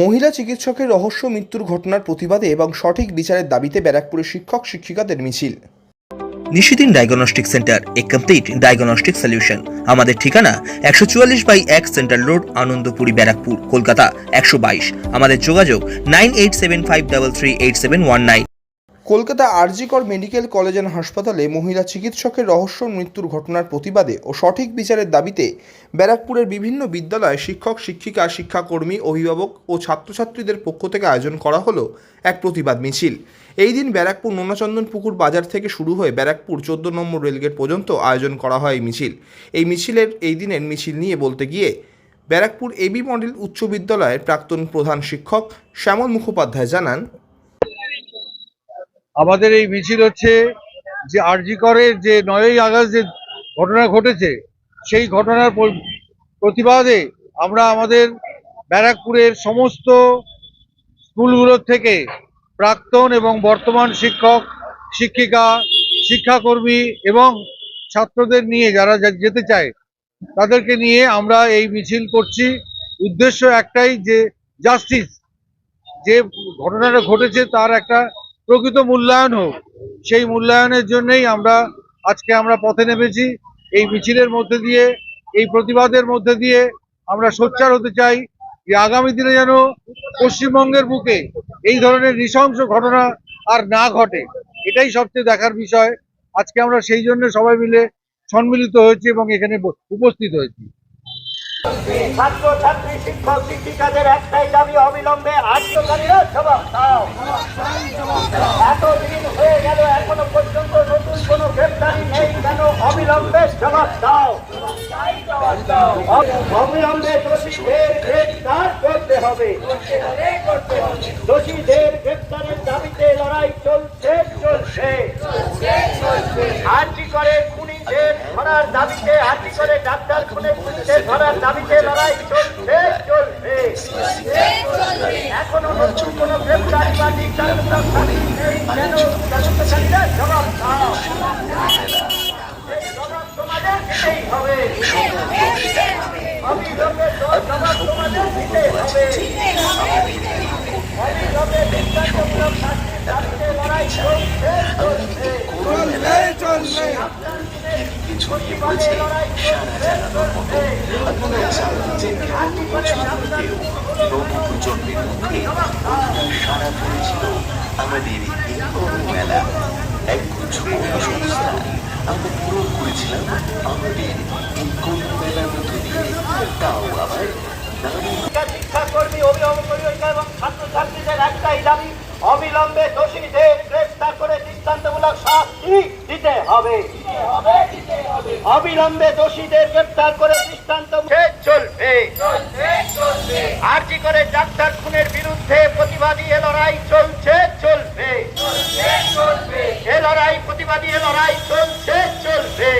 মহিলা চিকিৎসকের রহস্য মৃত্যুর ঘটনার প্রতিবাদে এবং সঠিক বিচারের দাবিতে ব্যারাকপুরের শিক্ষক, শিক্ষিকাদের মিছিল। Nishidin diagnostic centre, a complete diagnostic solution. আমাদের ঠিকানা একশো চুয়াল্লিশ বাই এক সেন্ট্রাল রোড, আনন্দপুরি, ব্যারাকপুর, কলকাতা, একশো বাইশ। আমাদের যোগাযোগ nine eight seven five double three eight seven one nine. Kolkata RG Kar medical college and হাসপাতালে মহিলা চিকিৎসকের রহস্য মৃত্যুর ঘটনার প্রতিবাদে ও সঠিক বিচারের দাবিতে ব্যারাকপুরের বিভিন্ন বিদ্যালয়ে শিক্ষক, শিক্ষিকা, শিক্ষাকর্মী, অভিভাবক ও ছাত্রছাত্রীদের পক্ষ থেকে আয়োজন করা হলো এক প্রতিবাদ মিছিল। এই দিন ব্যারাকপুর নোনাচন্দন পুকুর বাজার থেকে শুরু হয়ে ব্যারাকপুর চোদ্দ নম্বর রেলগেট পর্যন্ত আয়োজন করা হয় এই মিছিল। এই মিছিলের, এই দিনের মিছিল নিয়ে বলতে গিয়ে ব্যারাকপুর এবি মডেল উচ্চ বিদ্যালয়ের প্রাক্তন প্রধান শিক্ষক শ্যামল মুখোপাধ্যায় জানান আমাদের এই মিছিল হচ্ছে যে আরজি করের যে নয়ই আগস্ট যে ঘটনা ঘটেছে, সেই ঘটনার প্রতিবাদে আমরা আমাদের ব্যারাকপুরের সমস্ত স্কুলগুলোর থেকে প্রাক্তন এবং বর্তমান শিক্ষক, শিক্ষিকা, শিক্ষাকর্মী এবং ছাত্রদের নিয়ে যারা যেতে চায়, তাদেরকে নিয়ে আমরা এই মিছিল করছি। উদ্দেশ্য একটাই যে জাস্টিস যে ঘটনাটা ঘটেছে তার একটা প্রকৃত মূল্যায়ন হোক, সেই মূল্যায়নের জন্যই আমরা আজকে আমরা পথে নেমেছি। এই মিছিলের মধ্যে দিয়ে, এই প্রতিবাদের মধ্যে দিয়ে আমরা সোচ্চার হতে চাই যে আগামী দিনে যেন পশ্চিমবঙ্গের বুকে এই ধরনের নৃশংস ঘটনা আর না ঘটে। এটাই সবচেয়ে দেখার বিষয়। আজকে আমরা সেই জন্য সবাই মিলে সম্মিলিত হয়েছি এবং এখানে উপস্থিত হয়েছি। ছাত্র ছাত্রী শিক্ষক, শিক্ষিকাদের একটাই দাবি অবিলম্বে আর্যকারীরা জবাব দাও এতদিন হয়ে গেল এখনও পর্যন্ত নতুন কোন অবিলম্বে জবাব দাও। অবিলম্বে দোষীদের গ্রেপ্তার করতে হবে। দোষীদের গ্রেপ্তারের দাবিতে লড়াই চলছে চলছে। আর্জি করে খুনিদের ধরার দাবিতে, আর্জি করে ডাক্তার খুনে খুনিদের ধরার দাবিতে লড়াই চলছে চলছে এখনও নতুন কোন গ্রেপ্তারি বা নির্যাতন তদন্তকারীরা জবাব দাও এই জবাব তোমাদের দিতেই হবে অবিলম্বে জবাব তোমাদের দিতে হবে অবিলম্বে নির্যাতনমূলক শাস্তির দাবিতে লড়াই চলছে চলছে ছড়িয়ে পড়েছে সারা জানানোর মতো যে বিগত বছরগুলোতেও নব প্রজন্মের মধ্যে সারা পড়েছিল আমাদের এই কর্মমেলা একগুচ্ছ কর্মসংস্থান আমরা পূরণ করেছিলাম আমাদের এই কর্মমেলার মধ্য দিয়ে তাও আবার নারী ছাত্রছাত্রীদের একটাই দাবি, অবিলম্বে দোষীদের গ্রেফতার করে দৃষ্টান্তমূলক শাস্তি দিতে হবে। অবিলম্বে দোষীদের গ্রেফতার করে দৃষ্টান্ত চলবে। আর্জি করে ডাক্তার খুনের বিরুদ্ধে প্রতিবাদী এ লড়াই চলছে, চলবে। এ লড়াই প্রতিবাদী এ লড়াই চলছে, চলবে।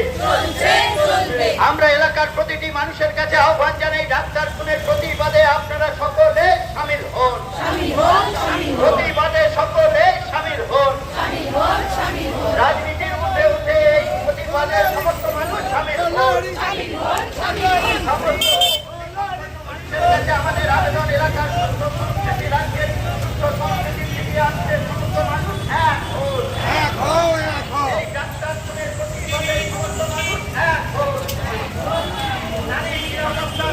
আমরা এলাকার প্রতিটি মানুষের কাছে আহ্বান জানাই, ডাক্তার খুনের প্রতিবাদে সকলে সামিল হন। রাজনীতির উঠে উঠে এই প্রতিবাদে সমস্ত মানুষ সামিল হন। আমাদের আবেদন এলাকার সংস্কৃতি রাজ্যের সংস্কৃতি ফিরিয়ে আনতে সমস্ত মানুষ এক হন। এই ডাক্তার প্রতিবাদে সমস্ত মানুষ এক হন। নারী নিরাপত্তার